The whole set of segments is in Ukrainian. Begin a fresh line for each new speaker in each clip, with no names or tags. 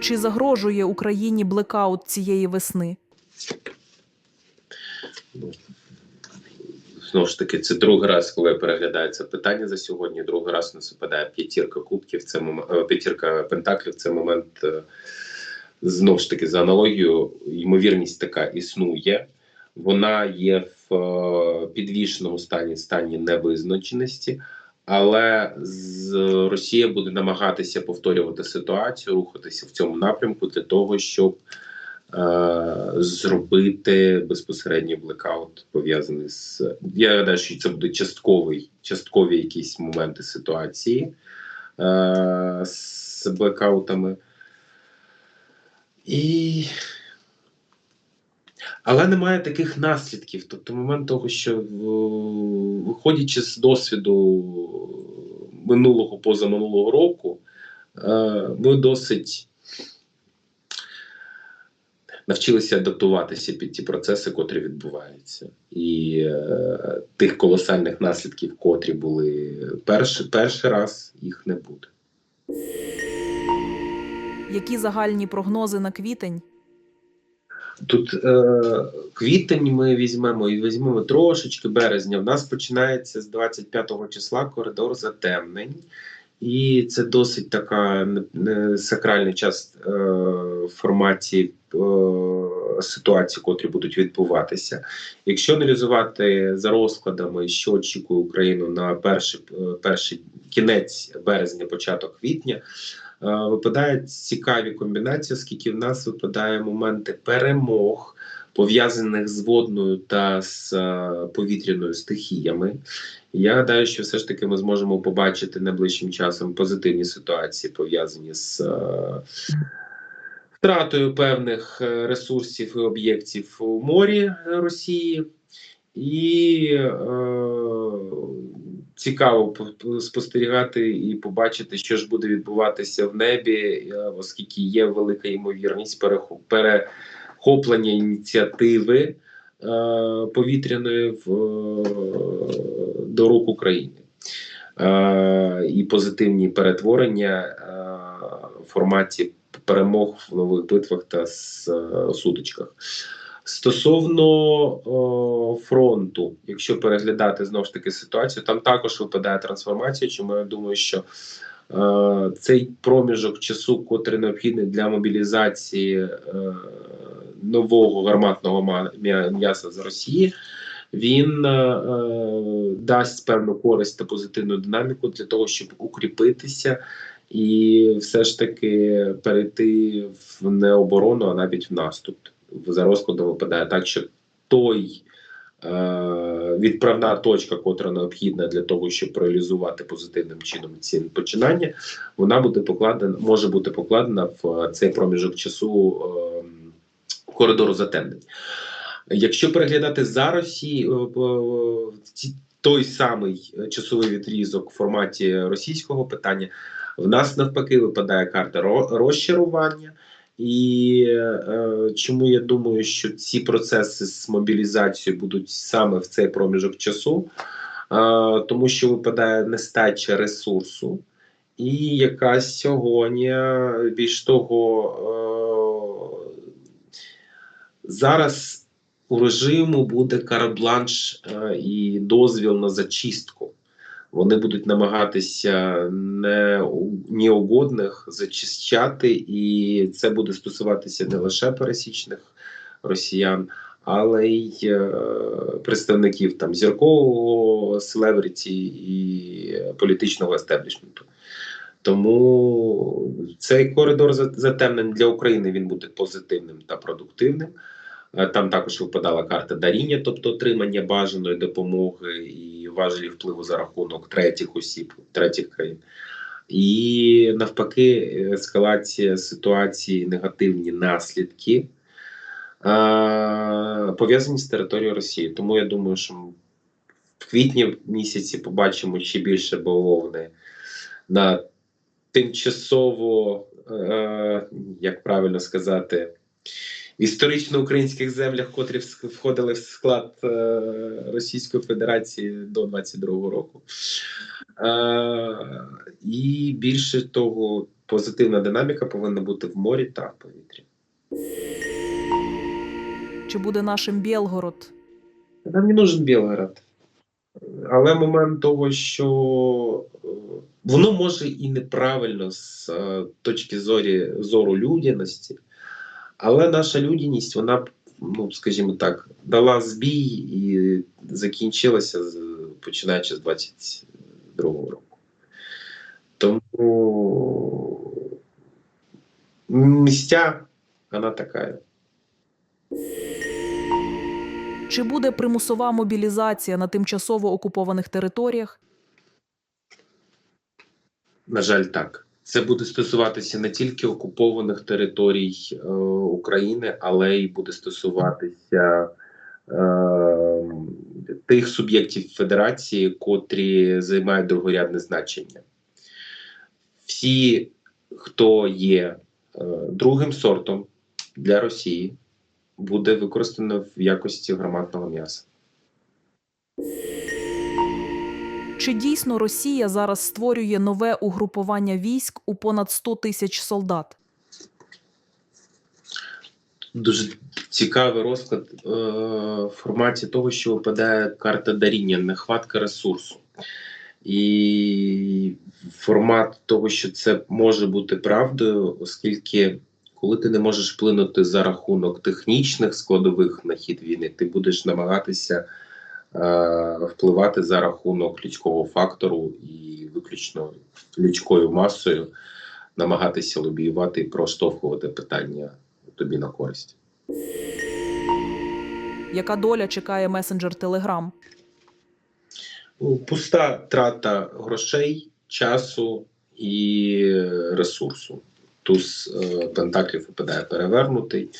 Чи загрожує Україні блекаут цієї весни?
Знову ж таки, це другий раз, коли переглядається питання за сьогодні. Другий раз у нас випадає п'ятірка кубків. Це момент п'ятірка пентаклів. Це момент е, знову ж таки за аналогією. Ймовірність така існує. Вона є в е, підвішеному стані стані невизначеності, але з Росія буде намагатися повторювати ситуацію, рухатися в цьому напрямку для того, щоб е, зробити безпосередній блекаут пов'язаний з я гадаю, що це буде частковий, часткові якісь моменти ситуації е, з блекаутами. І... Але немає таких наслідків. Тобто, момент того, що виходячи з досвіду минулого позаминулого року, е, ми досить навчилися адаптуватися під ті процеси, котрі відбуваються, і е, тих колосальних наслідків, котрі були перший, перший раз, їх не буде.
Які загальні прогнози на квітень?
Тут е, квітень ми візьмемо і візьмемо трошечки березня. В нас починається з 25 го числа коридор затемнень, і це досить така не сакральний час е, в форматі е, ситуацій, котрі будуть відбуватися. Якщо аналізувати за розкладами, що очікує Україну на перший, е, перший кінець березня, початок квітня. Е, Випадають цікаві комбінації, оскільки в нас випадає моменти перемог, пов'язаних з водною та з е, повітряною стихіями. Я гадаю, що все ж таки ми зможемо побачити найближчим часом позитивні ситуації, пов'язані з е, втратою певних ресурсів і об'єктів у морі Росії. І е, цікаво спостерігати і побачити, що ж буде відбуватися в небі, е, оскільки є велика ймовірність перехо- перехоплення ініціативи е, повітряної в, е, до рук України. І позитивні перетворення форматі перемог в нових битвах та с- сутичках. Стосовно о, фронту, якщо переглядати знову ж таки ситуацію, там також випадає трансформація. Чому я думаю, що е, цей проміжок часу, котрий необхідний для мобілізації е, нового гарматного м'яса з Росії, він е, е, дасть певну користь та позитивну динаміку для того, щоб укріпитися і все ж таки перейти в не оборону, а навіть в наступ. За розкладом випадає так, що той е, відправна точка, котра необхідна для того, щоб реалізувати позитивним чином ці починання, вона буде покладена, може бути покладена в цей проміжок часу е, коридору затемнень. Якщо переглядати за Росії е, е, той самий часовий відрізок в форматі російського питання, в нас навпаки випадає карта ро- розчарування. І е, чому я думаю, що ці процеси з мобілізацією будуть саме в цей проміжок часу, е, тому що випадає нестача ресурсу, і якась сьогодні, більш того, е, зараз у режиму буде карбланш е, і дозвіл на зачистку. Вони будуть намагатися не неугодних зачищати, і це буде стосуватися не лише пересічних росіян, але й е, представників там зіркового селебріті і політичного естеблішменту. Тому цей коридор за- затемнень для України він буде позитивним та продуктивним. Е, Там також випадала карта даріння, тобто отримання бажаної допомоги і важелі впливу за рахунок третіх осіб, третіх країн. І навпаки, ескалація ситуації, негативні наслідки е, пов'язані з територією Росії. Тому я думаю, що в квітні місяці побачимо ще більше бавовни на тимчасово, е, як правильно сказати, історично українських землях, котрі входили в склад е, Російської Федерації до 22-го року. Е, і більше того, позитивна динаміка повинна бути в морі та в повітрі.
Чи буде нашим Білгород?
Нам не нужен Білгород. Але момент того, що е, воно може і неправильно з точки зорі, зору людяності, але наша людяність, вона, ну, скажімо так, дала збій і закінчилася починаючи з 22-го року. Тому місця, вона така.
Чи буде примусова мобілізація на тимчасово окупованих територіях?
На жаль, так. Це буде стосуватися не тільки окупованих територій е, України, але й буде стосуватися е, тих суб'єктів Федерації, котрі займають другорядне значення. Всі, хто є е, другим сортом для Росії, буде використано в якості гарматного м'яса.
Чи дійсно Росія зараз створює нове угрупування військ у понад 100 тисяч солдат?
Дуже цікавий розклад е, в форматі того, що випадає карта даріння, нехватка ресурсу. І формат того, що це може бути правдою, оскільки коли ти не можеш вплинути за рахунок технічних складових на хід війни, ти будеш намагатися впливати за рахунок людського фактору і виключно людською масою, намагатися лобіювати і проштовхувати питання тобі на користь.
Яка доля чекає месенджер Телеграм?
Пуста трата грошей, часу і ресурсу. Туз е, пентаклів випадає перевернутий.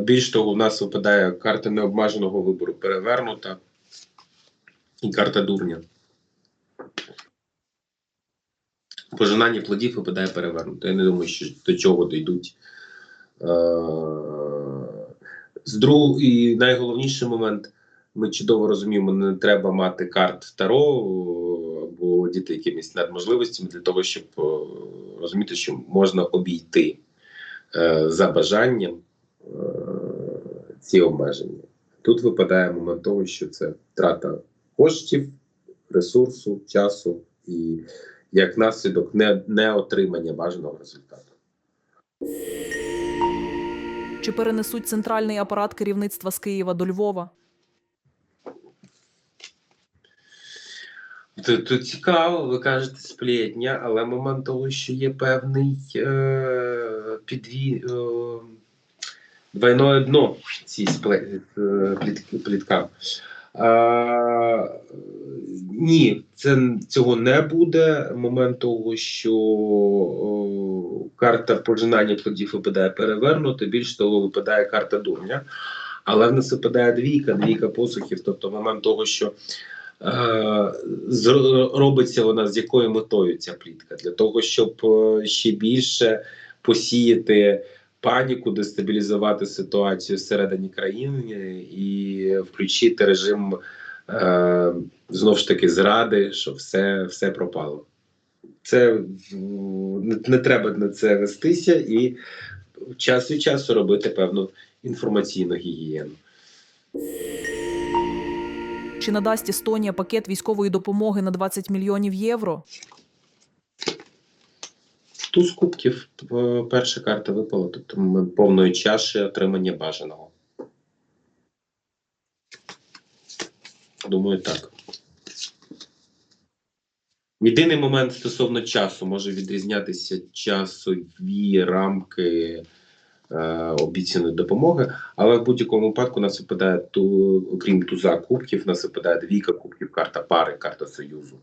Більш того, у нас випадає карта необмеженого вибору перевернута і карта дурня. Пожинання плодів випадає перевернуто. Я не думаю, що до чого дійдуть. З друг... І найголовніший момент ми чудово розуміємо, не треба мати карт Таро або володіти якимись надможливостями для того, щоб розуміти, що можна обійти за бажанням е, ці обмеження. Тут випадає момент того, що це втрата коштів, ресурсу, часу і як наслідок не, не отримання бажаного результату.
Чи перенесуть центральний апарат керівництва з Києва до Львова?
Тут, цікаво, ви кажете сплетня, але момент того, що є певний е, підві, е, двойне дно цій спле, е, плітки, пліткам. Ні, це, цього не буде. Момент того, що о, карта пожинання плодів випадає перевернута, більш того, випадає карта дурня. Але в нас випадає двійка, двійка посухів, тобто момент того, що робиться вона з якою метою ця плітка? Для того, щоб е, ще більше посіяти паніку, дестабілізувати ситуацію всередині країни і включити режим е, знов ж таки зради, що все, все пропало. Це не, не треба на це вестися і час від часу робити певну інформаційну гігієну.
Чи надасть Естонія пакет військової допомоги на 20 мільйонів євро?
Туз кубків е, перша карта випала, тобто ми повної чаші отримання бажаного. Думаю, так. Єдиний момент стосовно часу може відрізнятися часові рамки обіцяної допомоги, але в будь-якому випадку нас випадає ту, окрім туза кубків, нас випадає двійка кубків, карта пари, карта союзу.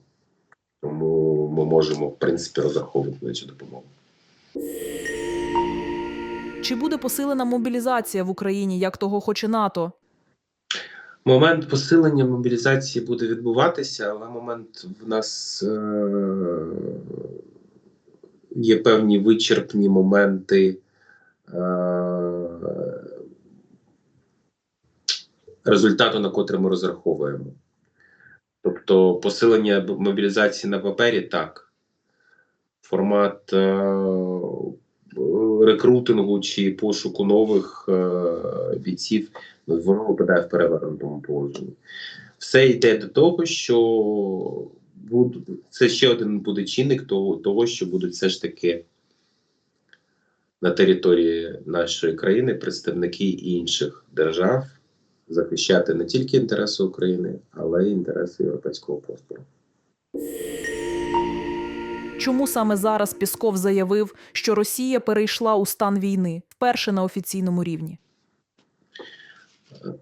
Тому ми можемо, в принципі, розраховувати на цю допомогу.
Чи буде посилена мобілізація в Україні, як того хоче НАТО?
Момент посилення мобілізації буде відбуватися, але момент в нас е- є певні вичерпні моменти е- результату, на котрий ми розраховуємо. Тобто посилення мобілізації на папері так. формат е, рекрутингу чи пошуку нових е, бійців, ну, воно випадає в перевернутому положенні. Все йде до того, що буд- це ще один буде чинник того, того, що будуть все ж таки на території нашої країни представники інших держав захищати не тільки інтереси України, але й інтереси європейського простору.
Чому саме зараз Пісков заявив, що Росія перейшла у стан війни вперше на офіційному рівні?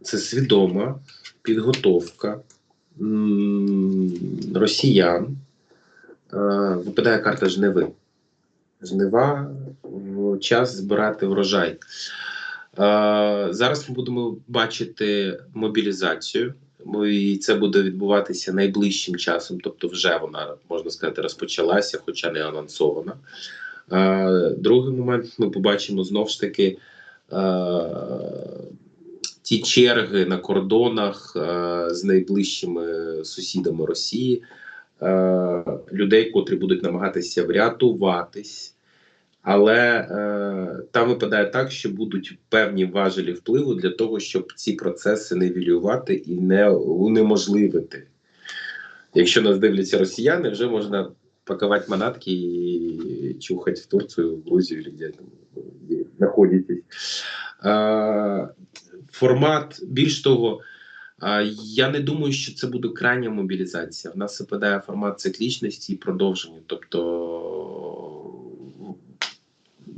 Це свідома підготовка росіян. Е, Випадає карта жниви. Жнива час збирати врожай. Е, Зараз ми будемо бачити мобілізацію, і це буде відбуватися найближчим часом, тобто вже вона, можна сказати, розпочалася, хоча не анонсована. Е, Другий момент ми побачимо знов ж таки. е, ті черги на кордонах з найближчими сусідами Росії, людей, котрі будуть намагатися врятуватись. Але е, там випадає так, що будуть певні важелі впливу для того, щоб ці процеси нивелювати і не унеможливити. Якщо нас дивляться росіяни, вже можна пакувати манатки і чухати в Турцію, в Грузію, де знаходитесь. Е, формат, більш того, я не думаю, що це буде крайня мобілізація. В нас випадає формат циклічності і продовження. Тобто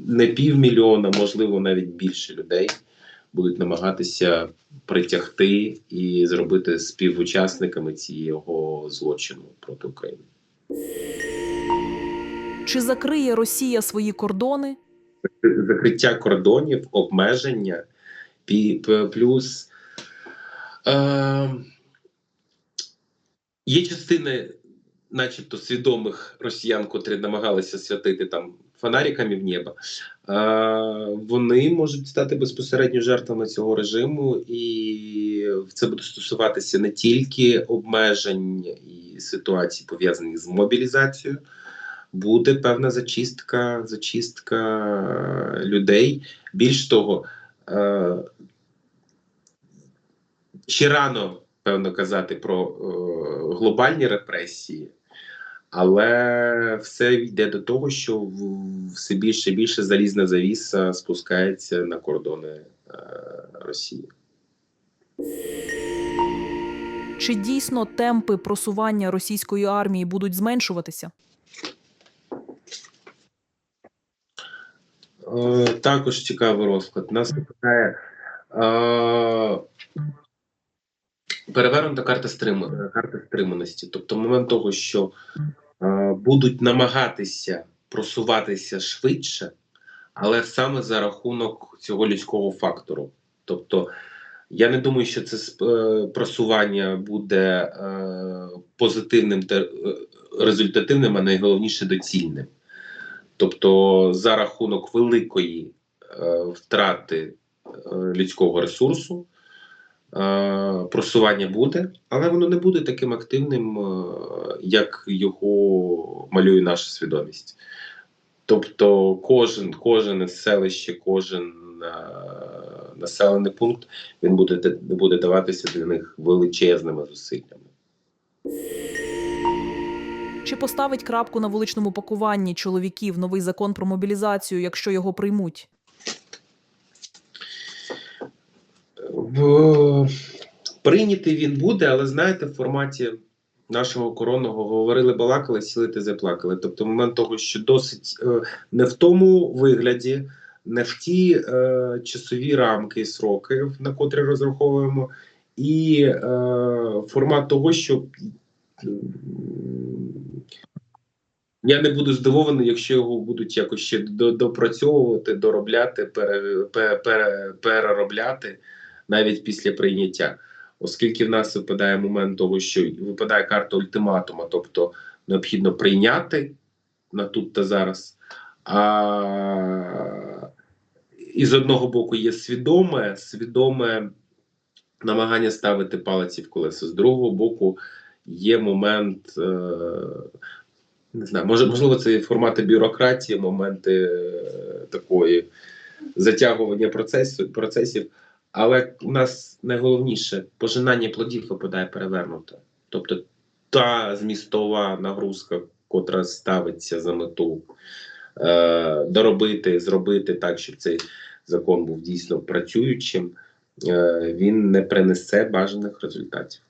не півмільйона, можливо, навіть більше людей будуть намагатися притягти і зробити співучасниками цього злочину проти України.
Чи закриє Росія свої кордони?
закриття кордонів, обмеження, плюс е, є частини, начебто, свідомих росіян, котрі намагалися святити там фонариками в небо. Вони можуть стати безпосередньо жертвами цього режиму, і це буде стосуватися не тільки обмежень і ситуацій, пов'язаних з мобілізацією буде певна зачистка, зачистка людей. Більш того, ще рано певно казати про е, глобальні репресії, але все йде до того, що все більше і більше залізна завіса спускається на кордони е, Росії.
Чи дійсно темпи просування російської армії будуть зменшуватися?
Е, також цікавий розклад. Нас випадає е, перевернута карта, стрим, карта стриманості. Тобто момент того, що е, будуть намагатися просуватися швидше, але саме за рахунок цього людського фактору. Тобто, я не думаю, що це е, просування буде е, позитивним та е, результативним, а найголовніше доцільним. Тобто за рахунок великої е, втрати е, людського ресурсу е, просування буде, але воно не буде таким активним, е, як його малює наша свідомість. Тобто, кожен, кожен селище, кожен е, населений пункт він буде, буде даватися для них величезними зусиллями.
Чи поставить крапку на вуличному пакуванні чоловіків новий закон про мобілізацію, якщо його приймуть?
Прийнятий він буде, але знаєте, в форматі нашого коронного говорили, балакали, сіли та заплакали. Тобто, момент того, що досить е, не в тому вигляді, не в ті е, часові рамки і сроки, на котрі розраховуємо, і е, формат того, що я не буду здивований, якщо його будуть якось ще до- допрацьовувати, доробляти, пере, пере, переробляти навіть після прийняття. Оскільки в нас випадає момент того, що випадає карта ультиматума, тобто необхідно прийняти на тут та зараз. А, і з одного боку є свідоме, свідоме намагання ставити палиці в колеса. З другого боку, є момент е, не знаю, може, можливо, це формати бюрократії, моменти е, такої затягування процесу, процесів. Але у нас найголовніше пожинання плодів випадає перевернуто. Тобто та змістова нагрузка, котра ставиться за мету е, доробити, зробити так, щоб цей закон був дійсно працюючим, е, він не принесе бажаних результатів.